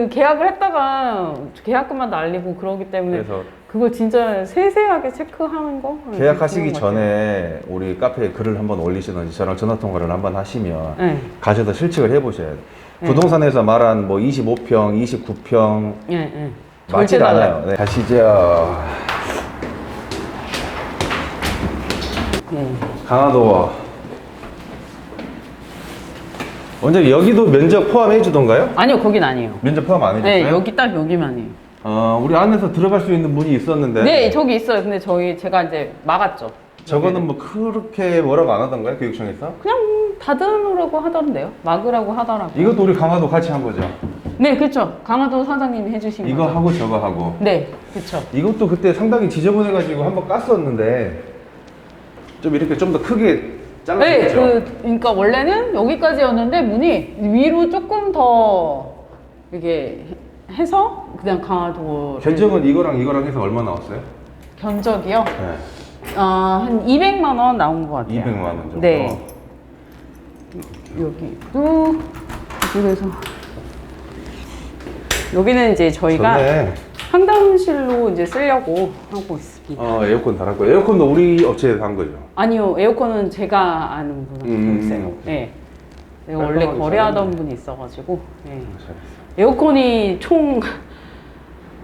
그 계약을 했다가 계약금만 날리고 그러기 때문에 그래서 그걸 진짜 세세하게 체크하는 거 계약하시기. 전에 우리 카페에 글을 한번 올리시든지 저랑 전화 통화를 한번 하시면 네. 가셔서 실측을 해보셔야 돼요. 네. 부동산에서 말한 뭐 25평, 29평 예, 예. 절대 달라요. 않아요. 네. 가시죠. 예. 강화도. 원장님 여기도 면적 포함해 주던가요? 아니요, 거긴 아니에요. 면적 포함 안 해줬어요? 네, 여기 딱 여기만이에요. 어, 우리 안에서 들어갈 수 있는 문이 있었는데 네, 저기 있어요. 근데 저희 제가 이제 막았죠. 저거는 뭐 그렇게 뭐라고 안 하던가요? 교육청에서? 그냥 닫으라고 하던데요. 막으라고 하더라고요. 이것도 우리 강화도 같이 한 거죠? 네, 그렇죠. 강화도 사장님이 해주신 이거 거죠. 하고 저거 하고 네, 그렇죠. 이것도 그때 상당히 지저분해가지고 한번 깠었는데 좀 이렇게 좀 더 크게 네, 잘라주겠죠? 그 그러니까 원래는 여기까지였는데 문이 위로 조금 더 이게 해서 그냥 강화도 견적은 이거랑 이거랑 해서 얼마 나왔어요? 견적이요. 네. 아, 한 200만 원 나온 것 같아요. 200만 원 정도. 네. 여기도 이쪽에서 여기는 이제 저희가 좋네. 상담실로 이제 쓰려고 하고 있 습니다. 어, 에어컨 달았고 에어컨도 우리 업체에서 한 거죠. 아니요, 에어컨은 제가 아는 분한테 음. 있어요. 네. 내가 원래 깔끔하게 거래하던 잘했네. 분이 있어가지고 네. 에어컨이 총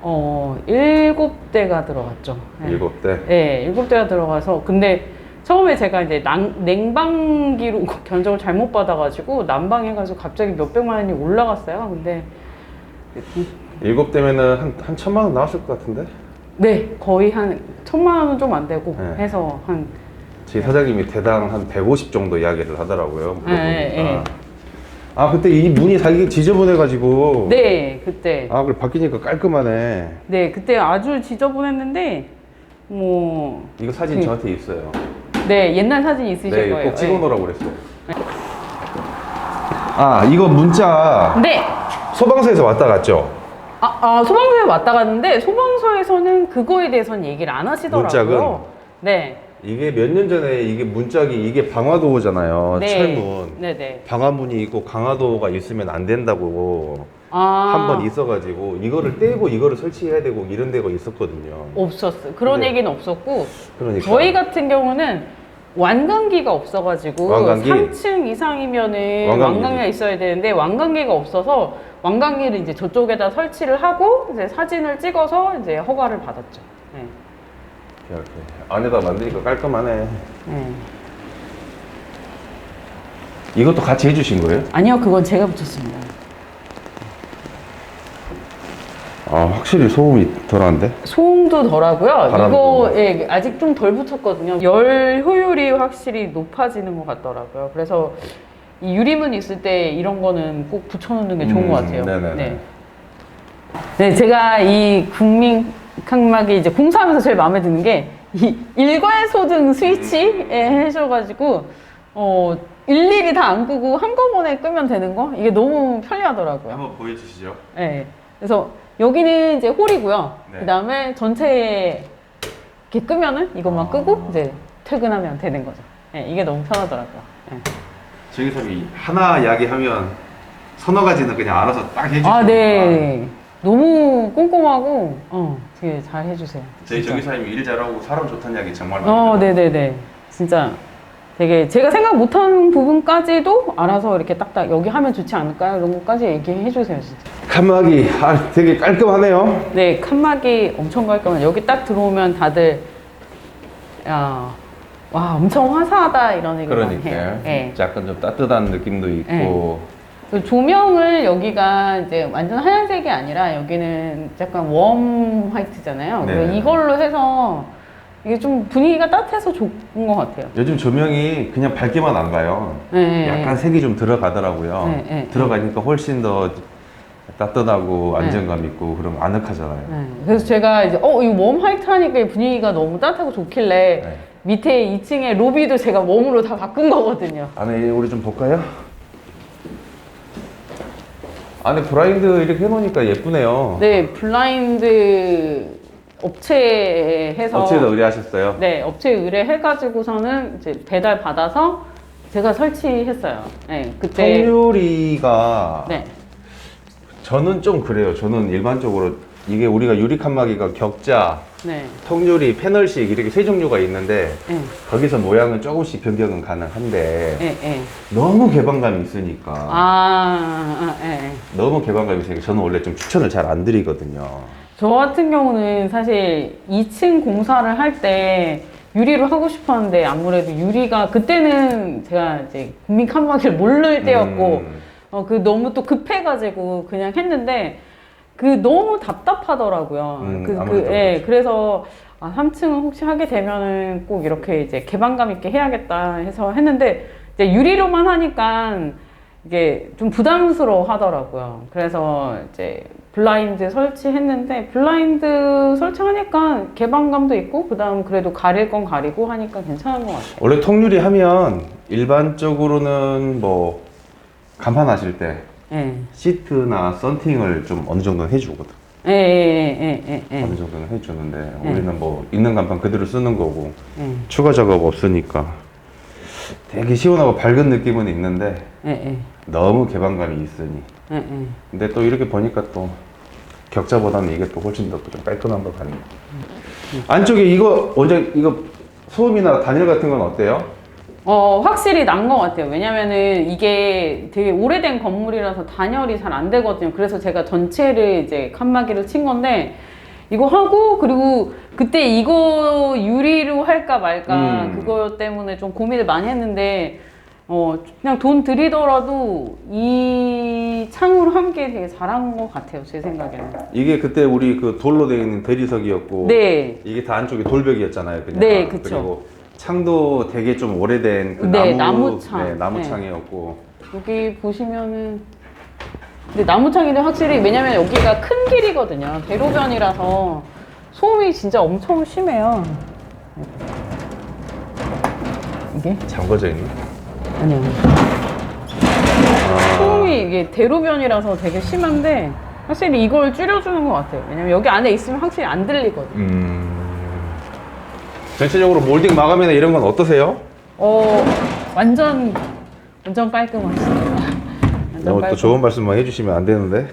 어, 일곱 대가 들어갔죠. 네. 일곱 대. 네, 일곱 대가 들어가서 근데 처음에 제가 이제 난, 냉방기로 견적을 잘못 받아가지고 난방해가지고 갑자기 몇 백만 원이 올라갔어요. 근데 일곱 대면은 한, 한 천만 원 나왔을 것 같은데? 네, 거의 한 천만 원은 좀 안 되고 네. 해서 한 저희 사장님이 대당 한 150 정도 이야기를 하더라고요. 물어보니까. 네, 네. 아, 그때 이 문이 살기 지저분해가지고. 네, 그때 아, 그래 바뀌니까 깔끔하네. 네, 그때 아주 지저분했는데 뭐 이거 사진 네. 저한테 있어요. 네, 옛날 사진 있으실 네, 거예요. 꼭 찍어놓으라고 그랬어요. 아, 이거 문자 네. 소방서에서 왔다 갔죠? 아, 아, 소방서에 왔다 갔는데 소방서에서는 그거에 대해서는 얘기를 안 하시더라고요. 문짝은? 네. 이게 몇 년 전에 이게 문짝이 이게 방화도잖아요. 네. 철문. 네, 네. 방화문이 있고 강화도가 있으면 안 된다고 아. 한 번 있어가지고 이거를 떼고 이거를 설치해야 되고 이런 데가 있었거든요. 없었어요. 그런 네. 얘기는 없었고 그러니까 저희 같은 경우는 완강기가 없어가지고 완강기? 3층 이상이면은 완강기. 완강기가 있어야 되는데 완강기가 없어서 완강기를 이제 저쪽에다 설치를 하고 이제 사진을 찍어서 이제 허가를 받았죠. 네. 이렇게 안에다 만드니까 깔끔하네. 네. 이것도 같이 해주신 거예요? 아니요, 그건 제가 붙였습니다. 아 확실히 소음이 덜한데? 소음도 덜하고요. 바람도. 이거 예, 아직 좀 덜 붙였거든요. 열 효율이 확실히 높아지는 것 같더라고요. 그래서 이 유리문 있을 때 이런 거는 꼭 붙여놓는 게 좋은 음, 것 같아요. 네네네. 네. 네, 제가 이 국민 칸막이 이제 공사하면서 제일 마음에 드는 게 이 일괄 소등 스위치에 해줘가지고 어 일일이 다 안 끄고 한꺼번에 끄면 되는 거 이게 너무 편리하더라고요. 한번 보여주시죠. 네. 그래서 여기는 이제 홀이고요. 네. 그 다음에 전체에 이렇게 끄면은 이것만 아. 끄고 이제 퇴근하면 되는 거죠. 네, 이게 너무 편하더라고요. 네. 저기 사람이 하나 이야기하면 서너 가지는 그냥 알아서 딱 해주시니까 아, 네. 너무 꼼꼼하고, 어, 되게 잘 해주세요. 저희 진짜. 사람이 일 잘하고 사람 좋다는 이야기 정말 많이 어, 들어요. 네네네. 진짜 되게 제가 생각 못한 부분까지도 알아서 이렇게 딱딱 여기 하면 좋지 않을까요? 이런 것까지 얘기해 주세요, 진짜. 칸막이 아 되게 깔끔하네요. 네, 칸막이 엄청 깔끔한. 여기 딱 들어오면 다들 야, 와 엄청 화사하다 이런 얘기 많이 그러니까. 네. 약간 좀 따뜻한 느낌도 있고 그 조명을 여기가 이제 완전 하얀색이 아니라 여기는 약간 웜 화이트잖아요. 네. 그래서 이걸로 해서 이게 좀 분위기가 따뜻해서 좋은 것 같아요. 요즘 조명이 그냥 밝게만 안 가요. 네, 약간 색이 좀 들어가더라고요. 네, 네, 들어가니까 훨씬 더 따뜻하고 안정감 있고 그럼 아늑하잖아요. 네. 그래서 제가 이제 어, 이웜 화이트 하니까 이 분위기가 너무 따뜻하고 좋길래 네. 밑에 2층에 로비도 제가 웜으로 다 바꾼 거거든요. 안에 우리 좀 볼까요? 안에 브라인드 이렇게 해놓으니까 예쁘네요. 네, 블라인드 업체에 해서 업체에다 의뢰하셨어요? 네, 업체 의뢰해가지고서는 이제 배달 받아서 제가 설치했어요. 네, 그때 통유리가 네, 저는 좀 그래요. 저는 일반적으로 이게 우리가 유리 칸막이가 격자, 네. 통유리, 패널식 이렇게 세 종류가 있는데 예. 거기서 모양은 조금씩 변경은 가능한데 예, 예. 너무 개방감이 있으니까 아, 아, 예, 예. 너무 개방감이 있으니까 저는 원래 좀 추천을 잘 안 드리거든요. 저 같은 경우는 사실 2층 공사를 할 때 유리로 하고 싶었는데 아무래도 유리가 그때는 제가 이제 국민 칸막이를 모를 때였고 음. 어, 그 너무 또 급해가지고 그냥 했는데 그 너무 답답하더라고요. 음, 그, 그, 예, 그래서 아, 3층은 혹시 하게 되면은 꼭 이렇게 이제 개방감 있게 해야겠다 해서 했는데 이제 유리로만 하니까 이게 좀 부담스러워 하더라고요. 그래서 이제 블라인드 설치했는데 블라인드 설치하니까 개방감도 있고 그다음 그래도 가릴 건 가리고 하니까 괜찮은 것 같아요. 원래 통유리 하면 일반적으로는 뭐 간판 하실 때 예. 시트나 썬팅을 좀 어느 정도는 해주거든. 예, 예, 예, 예, 예. 어느 정도는 해주는데 네. 우리는 뭐 있는 간판 그대로 쓰는 거고 예. 추가 작업 없으니까 되게 시원하고 밝은 느낌은 있는데 예, 예. 너무 개방감이 있으니 예, 예. 근데 또 이렇게 보니까 또 격자보다는 이게 또 훨씬 더 좀 깔끔한 거 같네 안쪽에 이거 원장 이거 소음이나 단열 같은 건 어때요? 어, 확실히 난 것 같아요. 왜냐면은 이게 되게 오래된 건물이라서 단열이 잘 안 되거든요. 그래서 제가 전체를 이제 칸막이를 친 건데, 이거 하고, 그리고 그때 이거 유리로 할까 말까, 음. 그거 때문에 좀 고민을 많이 했는데, 어, 그냥 돈 들이더라도 이 창으로 한게 되게 잘한 것 같아요. 제 생각에는. 이게 그때 우리 그 돌로 되어 있는 대리석이었고 네. 이게 다 안쪽에 돌벽이었잖아요 그냥 네, 그쵸. 그리고 창도 되게 좀 오래된 그 네, 나무 나무창. 네, 나무 네. 창이었고 여기 보시면은 근데 나무창인데 확실히 왜냐면 여기가 큰 길이거든요 대로변이라서 소음이 진짜 엄청 심해요 이게 잠궈져 있네 아니요. 소음이 이게 대로변이라서 되게 심한데 확실히 이걸 줄여주는 것 같아요. 왜냐면 여기 안에 있으면 확실히 안 들리거든요. 음... 전체적으로 몰딩 마감이나 이런 건 어떠세요? 어 완전 완전 깔끔하시네요. 완전 너무 또 깔끔. 좋은 말씀만 해주시면 안 되는데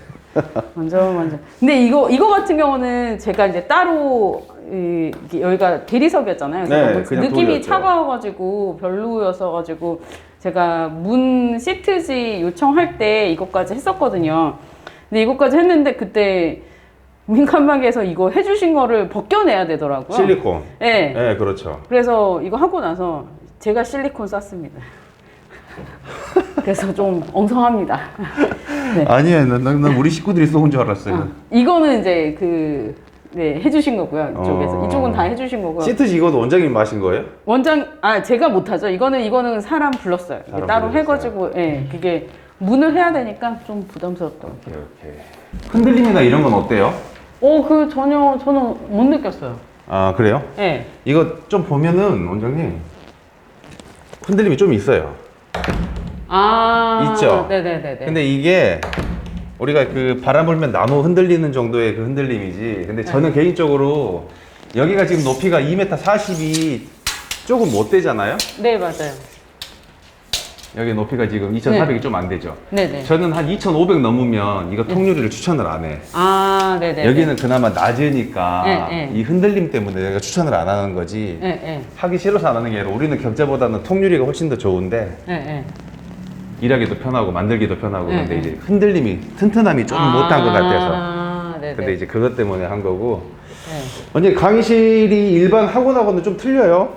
완전 완전. 근데 이거 이거 같은 경우는 제가 이제 따로 이, 이게 여기가 대리석이었잖아요. 그래서 네, 그냥 느낌이 돌이었죠. 차가워가지고 별로여서가지고 제가 문 시트지 요청할 때 이것까지 했었거든요. 근데 이것까지 했는데 그때 민칸막에서 이거 해주신 거를 벗겨내야 되더라고요. 실리콘 네. 네 그렇죠 그래서 이거 하고 나서 제가 실리콘 쌌습니다. 그래서 좀 엉성합니다. 네. 아니에요 난, 난, 난 우리 식구들이 쏘은 줄 알았어요 아, 이거는 이제 그, 네, 해주신 거고요. 이쪽에서. 어. 이쪽은 다 해주신 거고요. 시트지 이것도 원장님 마신 거예요? 원장, 아, 제가 못하죠. 이거는, 이거는 사람 불렀어요. 이게 사람 따로 불렀어요. 해가지고, 예, 그게 문을 해야 되니까 좀 부담스럽더라고요. 오케이 오케이 흔들림이나 이런 건 어때요? 어, 그 전혀, 저는 못 느꼈어요. 아 그래요? 예. 이거 좀 보면은 원장님 흔들림이 좀 있어요 아. 있죠? 네네네네. 근데 이게 우리가 그 바람 불면 나무 흔들리는 정도의 그 흔들림이지 근데 저는 개인적으로 여기가 지금 높이가 2m 40이 조금 못 되잖아요 네, 맞아요. 여기 높이가 지금 2,400이 좀 안 되죠 네네. 저는 한 2,500 넘으면 이거 통유리를 추천을 안 해 아, 네네. 여기는 그나마 낮으니까 네, 네. 이 흔들림 때문에 내가 추천을 안 하는 거지 예, 예. 하기 싫어서 안 하는 게 아니라 우리는 격자보다는 통유리가 훨씬 더 좋은데 예, 예. 일하기도 편하고 만들기도 편하고 네, 근데 네. 이제 흔들림이 튼튼함이 조금 못한 것 같아서 아, 네네. 근데 이제 그것 때문에 한 거고 네. 언제 강의실이 일반 학원하고는 좀 틀려요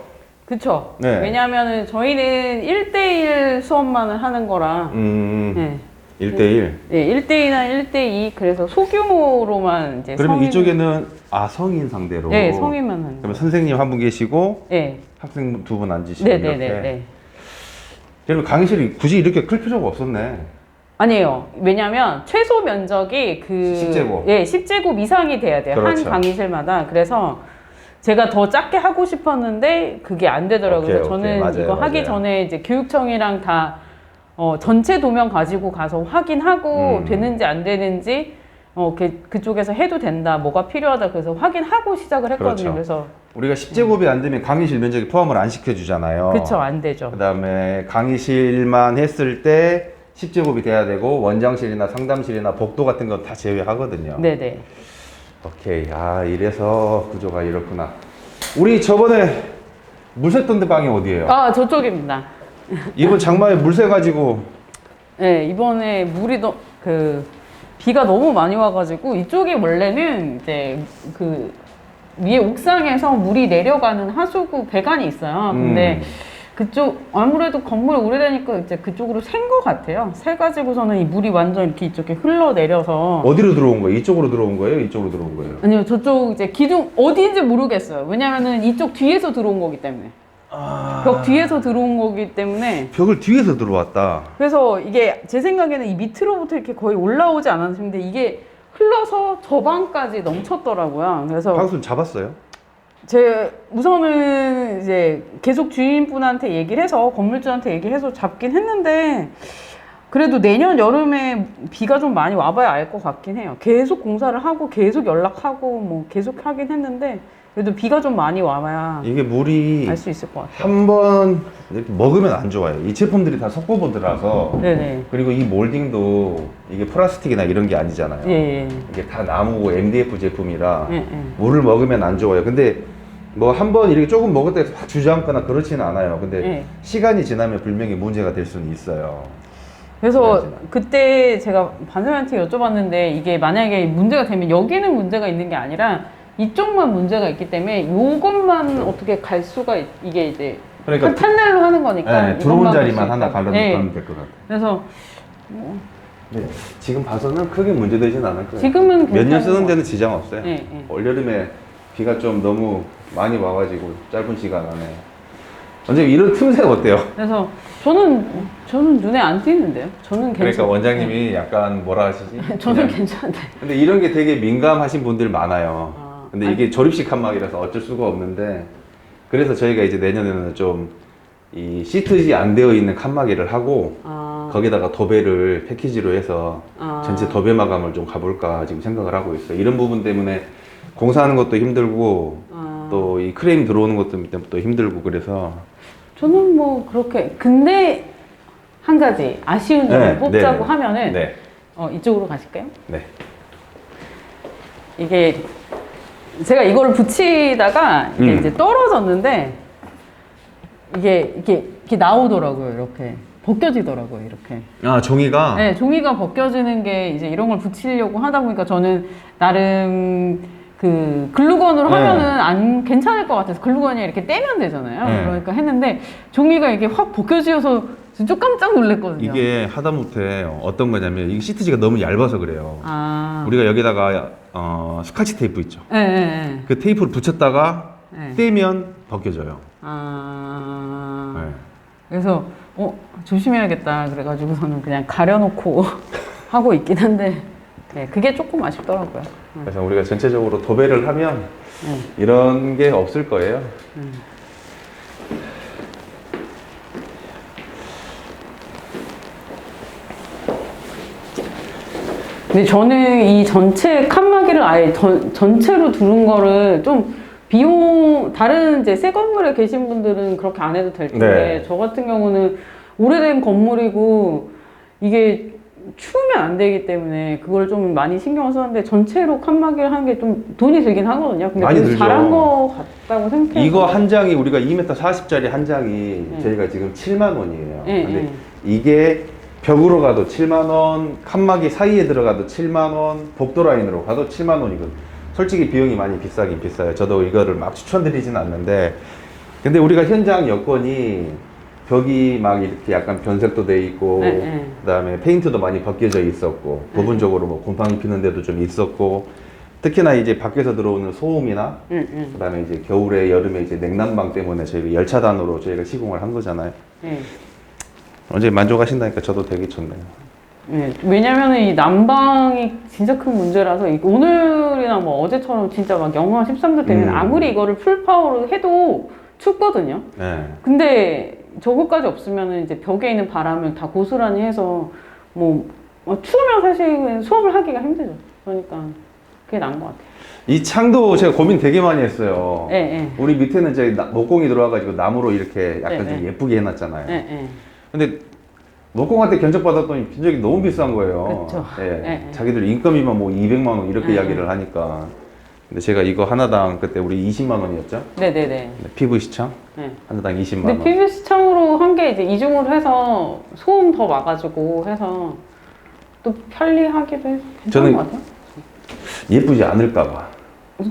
그쵸. 네. 왜냐면은 저희는 1대1 수업만을 하는 거라. 음 네. 1대1 네, 1대1이나 1대2 그래서 소규모로만 이제 그러면 성인- 이쪽에는 아 성인 상대로 네, 성인만 하는. 그러면 선생님 한 분 계시고 네. 학생 두 분 앉으시고 네, 네, 이렇게 네, 네. 그러면 강의실이 굳이 이렇게 클 필요가 없었네 아니에요. 왜냐면 최소 면적이 그 10제곱. 예, 10제곱 이상이 돼야 돼요. 그렇죠. 한 강의실마다. 그래서 제가 더 작게 하고 싶었는데 그게 안 되더라고요. 오케이, 그래서 오케이. 저는 맞아요, 이거 하기 맞아요. 전에 이제 교육청이랑 다 어, 전체 도면 가지고 가서 확인하고 음. 되는지 안 되는지 어, 그, 그쪽에서 해도 된다, 뭐가 필요하다, 그래서 확인하고 시작을 했거든요. 그렇죠. 그래서 우리가 10제곱이 안 되면 강의실 면적에 포함을 안 시켜주잖아요 그쵸, 안 되죠. 그 다음에 강의실만 했을 때 10제곱이 돼야 되고 원장실이나 상담실이나 복도 같은 건 다 제외하거든요. 네네. 오케이. 아 이래서 구조가 이렇구나. 우리 저번에 물 샜던 데 방이 어디예요? 아 저쪽입니다. 이번 장마에 물 새 가지고 네 이번에 물이 너, 그 비가 너무 많이 와가지고 이쪽이 원래는 이제 그 위에 옥상에서 물이 내려가는 하수구 배관이 있어요. 근데 음. 그쪽 아무래도 건물이 오래되니까 이제 그쪽으로 샌 것 같아요. 새 가지고서는 이 물이 완전 이렇게 이쪽에 흘러 내려서 어디로 들어온 거예요? 이쪽으로 들어온 거예요? 이쪽으로 들어온 거예요? 아니요 저쪽 이제 기둥 어디인지 모르겠어요. 왜냐면은 이쪽 뒤에서 들어온 거기 때문에 아... 벽 뒤에서 들어온 거기 때문에 벽을 뒤에서 들어왔다. 그래서 이게 제 생각에는 이 밑으로부터 이렇게 거의 올라오지 않았는데 이게 흘러서 저 방까지 넘쳤더라고요. 그래서 방수 잡았어요? 제 우선은 이제 계속 주인분한테 얘기를 해서 건물주한테 얘기해서 잡긴 했는데 그래도 내년 여름에 비가 좀 많이 와봐야 알 것 같긴 해요. 계속 공사를 하고 계속 연락하고 뭐 계속 하긴 했는데 그래도 비가 좀 많이 와봐야 이게 물이 알 수 있을 것 같아요. 한 번 이렇게 먹으면 안 좋아요. 이 제품들이 다 석고보드라서 네네. 그리고 이 몰딩도 이게 플라스틱이나 이런 게 아니잖아요. 예, 예. 이게 다 나무고 MDF 제품이라 예, 예. 물을 먹으면 안 좋아요. 근데 뭐 한 번 이렇게 조금 먹을 때확 주저앉거나 그렇지는 않아요. 근데 예. 시간이 지나면 분명히 문제가 될 수는 있어요. 그래서 그래야지. 그때 제가 반사한테 여쭤봤는데 이게 만약에 문제가 되면 여기는 문제가 있는 게 아니라 이쪽만 문제가 있기 때문에 요것만 어떻게 갈 수가 있- 이게 이제 그러니까 판넬로 하는 거니까 네, 들어온 이것만 자리만 하나 있다. 갈아놓으면 네. 될것 같아요. 그래서 네, 지금 봐서는 크게 문제되진 않을 거예요. 지금은 몇 년 괜찮은 쓰는 것 데는 지장 없어요. 예, 예. 올여름에 비가 좀 너무 많이 와가지고 짧은 시간 안에 언제 이런 틈새가 어때요? 그래서 저는 저는 눈에 안 띄는데요. 저는 그러니까 괜찮. 원장님이 약간 뭐라 하시지? 저는 그냥- 괜찮은데. 근데 이런 게 되게 민감하신 분들 많아요. 아, 근데 이게 조립식 칸막이라서 어쩔 수가 없는데 그래서 저희가 이제 내년에는 좀 이 시트지 안 되어 있는 칸막이를 하고 아, 거기다가 도배를 패키지로 해서 아. 전체 도배 마감을 좀 가볼까 지금 생각을 하고 있어요. 이런 부분 때문에 공사하는 것도 힘들고 아. 또 이 크레임 들어오는 것도 때문에 또 힘들고 그래서 저는 뭐 그렇게 근데 한 가지 아쉬운 점을 네, 뽑자고 네. 하면은 네, 어, 이쪽으로 가실까요? 네. 이게 제가 이거를 붙이다가 이게 음. 이제 떨어졌는데 이게 이게 이렇게 나오더라고요 이렇게 벗겨지더라고요 이렇게 아 종이가 네 종이가 벗겨지는 게 이제 이런 걸 붙이려고 하다 보니까 저는 나름 그 글루건으로 네. 하면은 안 괜찮을 것 같아서 글루건이 이렇게 떼면 되잖아요 네. 그러니까 했는데 종이가 이게 확 벗겨져서 진짜 깜짝 놀랐거든요 이게 하다못해 어떤 거냐면 이 시트지가 너무 얇아서 그래요. 아 우리가 여기다가 어, 스카치 테이프 있죠. 네, 네, 네. 그 테이프를 붙였다가 네. 떼면 벗겨져요. 아 네. 그래서 어 조심해야겠다 그래가지고서는 그냥 가려놓고 하고 있긴 한데 네, 그게 조금 아쉽더라고요. 네. 그래서 우리가 전체적으로 도배를 하면 네. 이런 게 없을 거예요. 근데 저는 이 전체 칸막이를 아예 전, 전체로 두른 거를 좀 비용 다른 이제 새 건물에 계신 분들은 그렇게 안 해도 될 텐데 네. 저 같은 경우는 오래된 건물이고 이게 추우면 안 되기 때문에 그걸 좀 많이 신경을 썼는데 전체로 칸막이를 하는 게 좀 돈이 들긴 하거든요. 근데 많이 그래도 들죠. 잘한 거 같다고 생각해요. 이거 한 장이 우리가 2m 40짜리 한 장이 네. 저희가 지금 7만 원이에요. 네, 근데 네. 이게 벽으로 가도 7만 원, 칸막이 사이에 들어가도 7만 원, 복도 라인으로 가도 7만 원이거든. 솔직히 비용이 많이 비싸긴 비싸요. 저도 이거를 막 추천드리진 않는데 근데 우리가 현장 여건이 벽이 막 이렇게 약간 변색도 돼 있고 네, 네. 그다음에 페인트도 많이 벗겨져 있었고 부분적으로 뭐 곰팡이 피는 데도 좀 있었고 특히나 이제 밖에서 들어오는 소음이나 응, 응. 그다음에 이제 겨울에 여름에 이제 냉난방 때문에 저희가 열차단으로 저희가 시공을 한 거잖아요. 네. 언제 만족하신다니까 저도 되게 좋네요. 네, 왜냐면은 이 난방이 진짜 큰 문제라서 이- 오늘이나 뭐 어제처럼 진짜 막 영하 13도 되면 음. 아무리 이거를 풀파워로 해도 춥거든요. 네. 근데 저거까지 없으면은 이제 벽에 있는 바람을 다 고스란히 해서 뭐 어, 추우면 사실 수업을 하기가 힘들죠. 그러니까 그게 나은 것 같아요. 이 창도 제가 고민 되게 많이 했어요. 예, 예. 우리 밑에는 나- 목공이 들어와가지고 나무로 이렇게 약간 네, 좀 네. 예쁘게 해놨잖아요. 예, 예. 근데 목공한테 견적 받았더니 견적이 너무 비싼 거예요. 그쵸. 예. 예, 예. 자기들 인건비만 뭐 200만 원 이렇게 예, 이야기를 하니까. 근데 제가 이거 하나당 그때 우리 20만 원이었죠? 네네네. 피부 시청 네. 하나당 20만 근데 원. PVC 창으로 한 게 이제 이중으로 해서 소음 더 와가지고 해서 또 편리하기도 해서 괜찮은 저는- 것 같아요. 예쁘지 않을까 봐.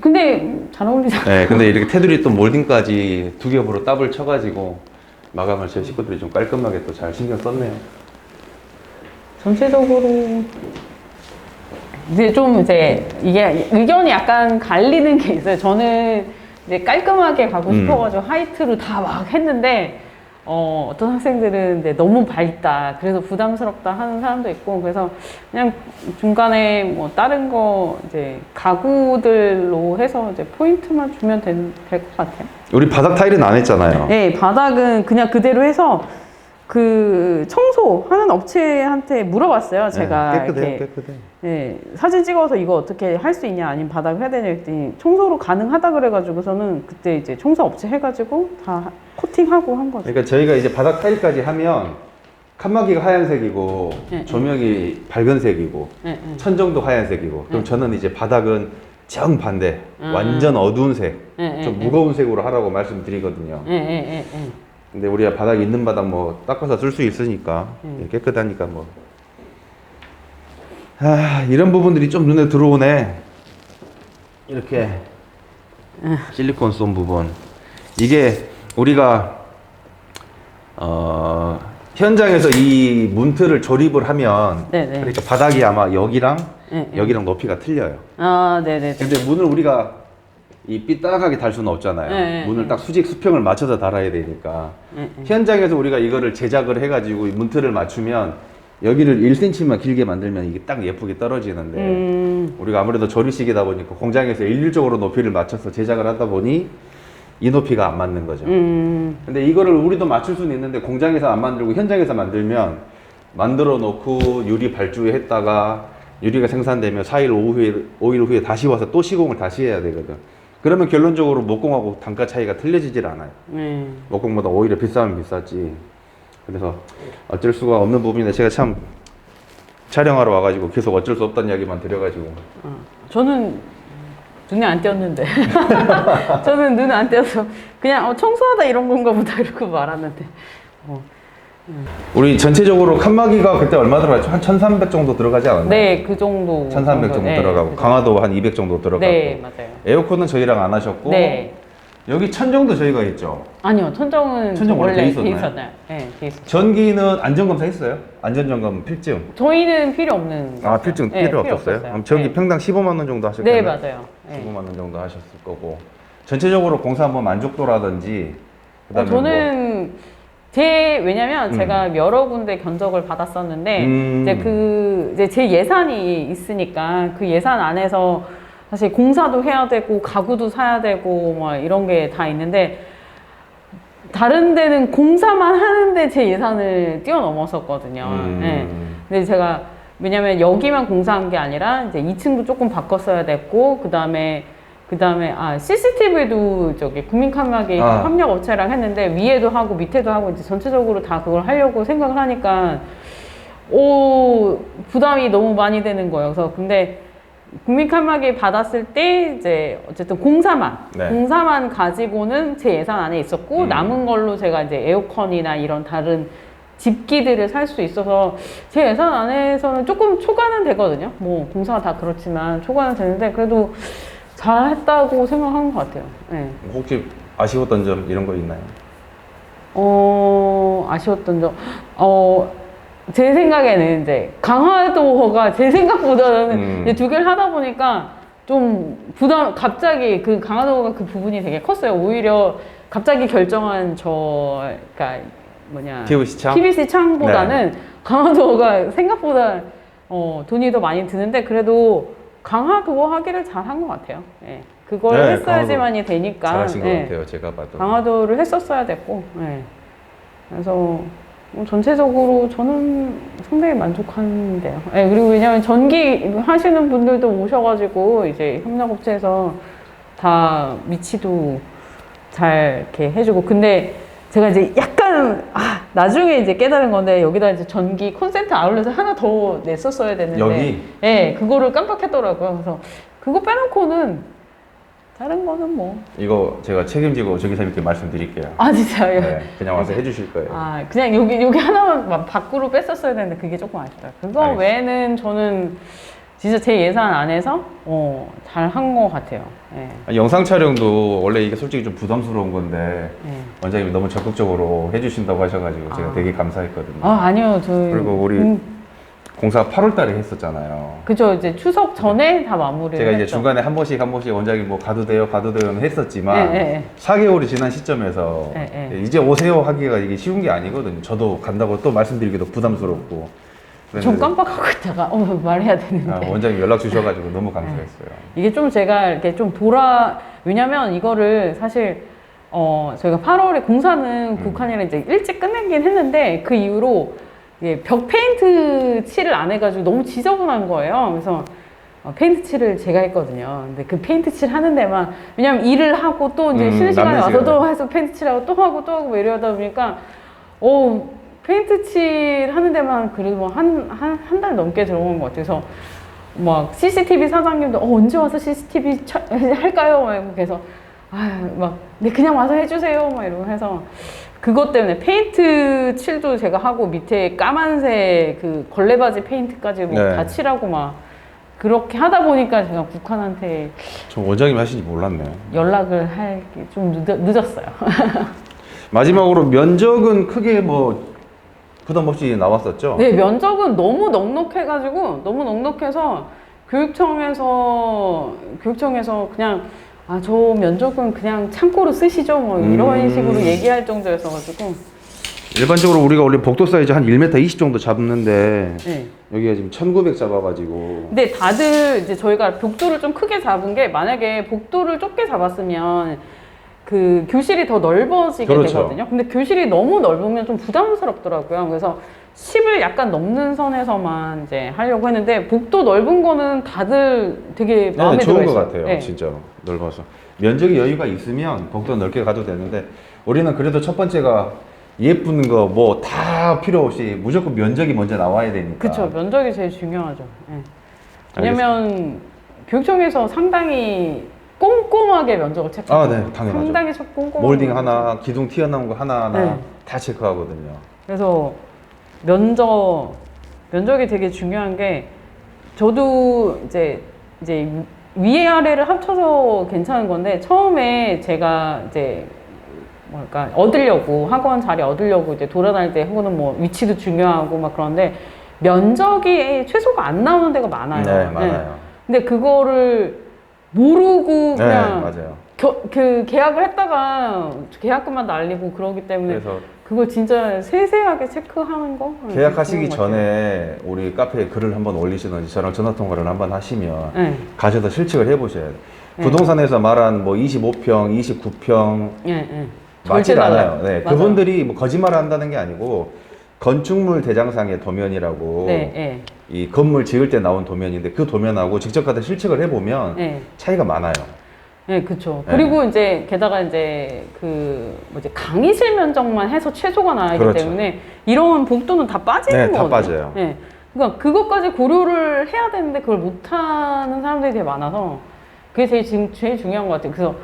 근데 잘 어울리잖아요. 네, 근데 이렇게 테두리 또 몰딩까지 두 겹으로 더블 쳐가지고 마감을 제 식구들이 좀 깔끔하게 또 잘 신경 썼네요. 전체적으로 이제 좀 이제 이게 의견이 약간 갈리는 게 있어요. 저는 이제 깔끔하게 가고 음. 싶어가지고 하이트로 다 막 했는데 어, 어떤 학생들은 이제 너무 밝다. 그래서 부담스럽다 하는 사람도 있고 그래서 그냥 중간에 뭐 다른 거 이제 가구들로 해서 이제 포인트만 주면 될 것 같아요. 우리 바닥 타일은 안 했잖아요. 네, 바닥은 그냥 그대로 해서 그 청소하는 업체한테 물어봤어요. 제가 네, 깨끗해요, 이렇게 깨끗해. 네, 사진 찍어서 이거 어떻게 할 수 있냐 아니면 바닥 해야 되냐 했더니 청소로 가능하다 그래가지고서는 그때 이제 청소 업체 해가지고 다 코팅하고 한 거죠. 그러니까 저희가 이제 바닥 타일까지 하면 칸막이가 하얀색이고 네, 조명이 밝은색이고 네, 네. 천정도 하얀색이고 그럼 네. 저는 이제 바닥은 정 반대 음. 완전 어두운 색, 네, 좀 네, 무거운 색으로 하라고 말씀드리거든요. 네, 네, 네, 네. 근데 우리가 바닥 있는 바닥 뭐 닦아서 쓸 수 있으니까 음. 예, 깨끗하니까 뭐. 아 이런 부분들이 좀 눈에 들어오네. 이렇게 실리콘 쏜 부분. 이게 우리가 어 현장에서 이 문틀을 조립을 하면 네, 네. 그러니까 바닥이 아마 여기랑 네, 네. 여기랑 높이가 틀려요. 아, 네, 네, 네. 근데 문을 우리가 이 삐딱하게 달 수는 없잖아요. 네, 네, 문을 네. 딱 수직 수평을 맞춰서 달아야 되니까. 네, 네. 현장에서 우리가 이거를 제작을 해가지고 이 문틀을 맞추면 여기를 1cm만 길게 만들면 이게 딱 예쁘게 떨어지는데 음, 우리가 아무래도 조리식이다 보니까 공장에서 일률적으로 높이를 맞춰서 제작을 하다 보니 이 높이가 안 맞는 거죠. 음, 근데 이거를 우리도 맞출 수는 있는데 공장에서 안 만들고 현장에서 만들면 만들어 놓고 유리 발주에 했다가 유리가 생산되면 4일, 5일, 5일 후에 다시 와서 또 시공을 다시 해야 되거든. 그러면 결론적으로 목공하고 단가 차이가 틀려지질 않아요. 네. 목공보다 오히려 비싸면 비쌌지. 그래서 어쩔 수가 없는 부분인데 제가 참 촬영하러 와가지고 계속 어쩔 수 없다는 이야기만 드려가지고 어, 저는 눈에 안 띄었는데. 저는 눈에 안 띄어서 그냥 어, 청소하다 이런 건가 보다 이러고 말았는데. 어. 우리 전체적으로 칸막이가 그때 얼마 들어갔죠? 한 1,300 정도 들어가지 않았나요? 네, 그 정도. 1,300 정도 네, 들어가고 그 정도. 강화도 한 200 정도 들어가고 네, 맞아요. 에어컨은 저희랑 안 하셨고 네. 여기 천정도 저희가 했죠. 아니요, 천정은 천정 원래 돼 있었나요? 있었나요? 네, 돼 있었어요. 전기는 안전검사 했어요? 안전점검 필증. 저희는 필요 없는. 아 거죠. 필증 네, 필요 없었어요? 그럼 전기 네. 평당 15만 원 정도 하셨겠네요? 네, 맞아요. 네. 15만 원 정도 하셨을 거고 전체적으로 공사 뭐 만족도라든지 어, 그다음에 뭐 저는 제 왜냐면 음. 제가 여러 군데 견적을 받았었는데 음. 이제 그 이제 제 예산이 있으니까 그 예산 안에서 사실 공사도 해야 되고 가구도 사야 되고 뭐 이런 게 다 있는데 다른 데는 공사만 하는데 제 예산을 뛰어넘었었거든요. 음. 네. 근데 제가 왜냐면 여기만 공사한 게 아니라 이제 2층도 조금 바꿨어야 됐고 그 다음에 그 다음에 아 CCTV도 저기 국민카메라기 아. 협력 업체랑 했는데 위에도 하고 밑에도 하고 이제 전체적으로 다 그걸 하려고 생각을 하니까 오 부담이 너무 많이 되는 거예요. 그래서 근데 국민카메라기 받았을 때 이제 어쨌든 공사만 네. 공사만 가지고는 제 예산 안에 있었고 음. 남은 걸로 제가 이제 에어컨이나 이런 다른 집기들을 살 수 있어서 제 예산 안에서는 조금 초과는 되거든요. 뭐 공사가 다 그렇지만 초과는 되는데 그래도 잘했다고 생각하는 것 같아요. 네. 혹시 아쉬웠던 점 이런 거 있나요? 어 아쉬웠던 점, 어. 제 생각에는 이제 강화도가 제 생각보다는 음. 이제 두 개를 하다 보니까 좀 부담 갑자기 그 강화도가 그 부분이 되게 컸어요. 오히려 갑자기 결정한 저 그러니까 뭐냐 PVC 창? PVC 창보다는 네. 강화도가 생각보다 어, 돈이 더 많이 드는데 그래도 강화도 하기를 잘한 것 같아요. 예. 그걸 네, 했어야지만이 되니까 잘하신 것 예. 같아요. 제가 봐도. 강화도를 했었어야 됐고 예. 그래서 뭐 전체적으로 저는 상당히 만족하는데요. 예, 그리고 왜냐하면 전기 하시는 분들도 오셔가지고 이제 협력업체에서 다 위치도 잘 이렇게 해주고 근데 제가 이제 약간 아 나중에 이제 깨달은 건데 여기다 이제 전기 콘센트 아울렛을 하나 더 냈었어야 됐는데 여기? 예 그거를 깜빡했더라고요 그래서 그거 빼놓고는 다른 거는 뭐아 이거 제가 책임지고 저기사님께 말씀드릴게요. 진짜요 네, 그냥 와서 해주실 거예요. 아 그냥 여기 여기 하나만 막 밖으로 뺐었어야 되는데 그게 조금 아쉽다 그거 알겠습니다. 외에는 저는 진짜 제 예산 안에서 어, 잘 한 것 같아요 예. 아니, 영상 촬영도 원래 이게 솔직히 좀 부담스러운 건데 예. 원장님이 너무 적극적으로 해주신다고 하셔가지고 제가 아. 되게 감사했거든요. 아 아니요 저희 그리고 우리 음, 공사 8월달에 했었잖아요. 그죠 이제 추석 전에 다 마무리를 제가 이제 했죠. 중간에 한 번씩 한 번씩 원장님 뭐 가도 돼요, 가도 돼요 했었지만 예, 예, 예. 4개월이 지난 시점에서 예, 예. 이제 오세요 하기가 이게 쉬운 게 아니거든요. 저도 간다고 또 말씀드리기도 부담스럽고. 전 그랬는데 깜빡하고 있다가 어 말해야 되는데 아, 원장님 연락 주셔가지고 너무 감사했어요. 이게 좀 제가 이렇게 좀 돌아 왜냐면 이거를 사실 어 저희가 8월에 공사는 음. 국한이라 이제 일찍 끝내긴 했는데 그 이후로 이게 벽 페인트 칠을 안 해가지고 너무 지저분한 거예요. 그래서 어, 페인트 칠을 제가 했거든요. 근데 그 페인트 칠 하는 데만 왜냐면 일을 하고 또 이제 음, 쉬는 시간에 남는 와서 또 시간에. 해서 페인트 칠하고 또 하고 또 하고 뭐 이러다 보니까 어 페인트 칠 하는 데만 그래도 뭐 뭐한한 한 달 넘게 들어간 것 같아서 막 CCTV 사장님도 어, 언제 와서 CCTV 차, 할까요? 막 그래서 아막 네 그냥 와서 해주세요 막 이러고 해서 그것 때문에 페인트 칠도 제가 하고 밑에 까만색 그 걸레바지 페인트까지 뭐 네. 다 칠하고 막 그렇게 하다 보니까 제가 국한한테 저 원장님 하신지 몰랐네요. 연락을 할 게 좀 늦었어요. 마지막으로 면적은 크게 뭐 부담 없이 나왔었죠? 네, 면적은 너무 넉넉해가지고 너무 넉넉해서 교육청에서 교육청에서 그냥 아 저 면적은 그냥 창고로 쓰시죠 뭐 이런 음. 식으로 얘기할 정도였어가지고 일반적으로 우리가 원래 복도 사이즈 한 1m 20 정도 잡는데 네. 여기가 지금 1900 잡아가지고 근데 다들 이제 저희가 복도를 좀 크게 잡은 게 만약에 복도를 좁게 잡았으면 그 교실이 더 넓어지게 그렇죠. 되거든요. 근데 교실이 너무 넓으면 좀 부담스럽더라고요. 그래서 10을 약간 넘는 선에서만 이제 하려고 했는데 복도 넓은 거는 다들 되게 마음에 네, 들어 좋은 것 있어요. 같아요 네. 진짜로 넓어서 면적이 여유가 있으면 복도 넓게 가도 되는데 우리는 그래도 첫 번째가 예쁜 거 뭐 다 필요 없이 무조건 면적이 먼저 나와야 되니까 그쵸 면적이 제일 중요하죠. 예. 왜냐면 교육청에서 상당히 꼼꼼하게 면적을 체크해요. 아, 네, 당연하죠. 상당히 좀 꼼꼼. 몰딩 하나 기둥 튀어나온 거 하나 하나 네. 다 체크하거든요 그래서 면적 면적이 되게 중요한 게 저도 이제 이제 위에 아래를 합쳐서 괜찮은 건데 처음에 제가 이제 뭐랄까 얻으려고 학원 자리 얻으려고 이제 돌아다닐 때 혹은 뭐 위치도 중요하고 막 그런데 면적이 최소가 안 나오는 데가 많아요. 네 많아요 근데 그거를 모르고 네, 그냥 맞아요 겨- 그 계약을 했다가 계약금만 날리고 그러기 때문에 그래서 그걸 진짜 세세하게 체크하는 거 계약하시기. 전에 우리 카페에 글을 한번 올리시든지 저랑 전화 통화를 한번 하시면 네, 가셔서 실측을 해보셔야 돼요 네. 부동산에서 말한 뭐 25평, 29평 예, 예. 맞지 절대 않아요. 네, 맞아요. 그분들이 뭐 거짓말을 한다는 게 아니고 건축물 대장상의 도면이라고 네, 예, 이 건물 지을 때 나온 도면인데 그 도면하고 직접 가서 실측을 해보면 예, 차이가 많아요. 예, 그렇죠. 네. 그리고 이제 게다가 이제 그 뭐지 강의실 면적만 해서 최소가 나기 그렇죠. 때문에 이런 복도는 다 빠지는 네, 다 거거든요. 빠져요. 예. 그러니까 그것까지 고려를 해야 되는데 그걸 못 하는 사람들이 되게 많아서 그게 제일 지금 제일 중요한 것 같아요. 그래서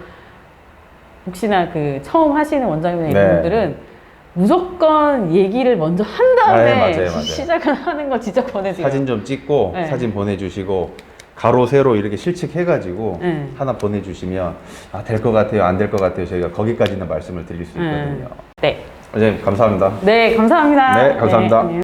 혹시나 그 처음 하시는 원장님 네. 분들은 무조건 얘기를 먼저 한 다음에 네, 맞아요, 맞아요. 시작을 하는 거 진짜 권해드려요. 사진 좀 찍고 네. 사진 보내주시고 가로 세로 이렇게 실측해가지고 네. 하나 보내주시면 아 될 것 같아요, 안 될 것 같아요. 저희가 거기까지는 말씀을 드릴 수 있거든요. 네. 원장님 감사합니다. 네, 감사합니다. 네, 감사합니다. 안녕.